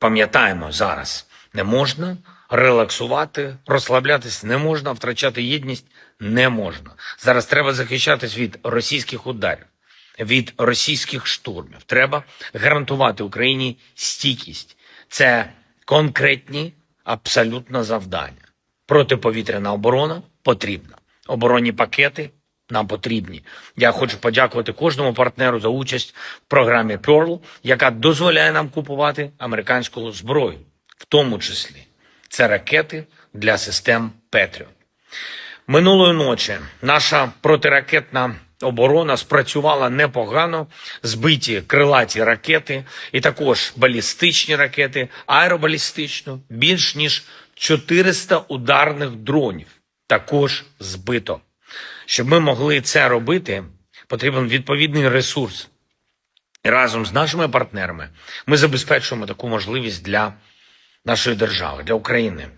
Пам'ятаємо зараз, не можна релаксувати, розслаблятись не можна, втрачати єдність не можна. Зараз треба захищатись від російських ударів, від російських штурмів. Треба гарантувати Україні стійкість. Це конкретні абсолютно завдання. Протиповітряна оборона потрібна. Оборонні пакети нам потрібні. Я хочу подякувати кожному партнеру за участь в програмі Pearl, яка дозволяє нам купувати американську зброю, в тому числі це ракети для систем Петріот. Минулої ночі наша протиракетна оборона спрацювала непогано. Збиті крилаті ракети, і також балістичні ракети, аеробалістично, більш ніж 400 ударних дронів також збито. Щоб ми могли це робити, потрібен відповідний ресурс. І разом з нашими партнерами ми забезпечуємо таку можливість для нашої держави, для України.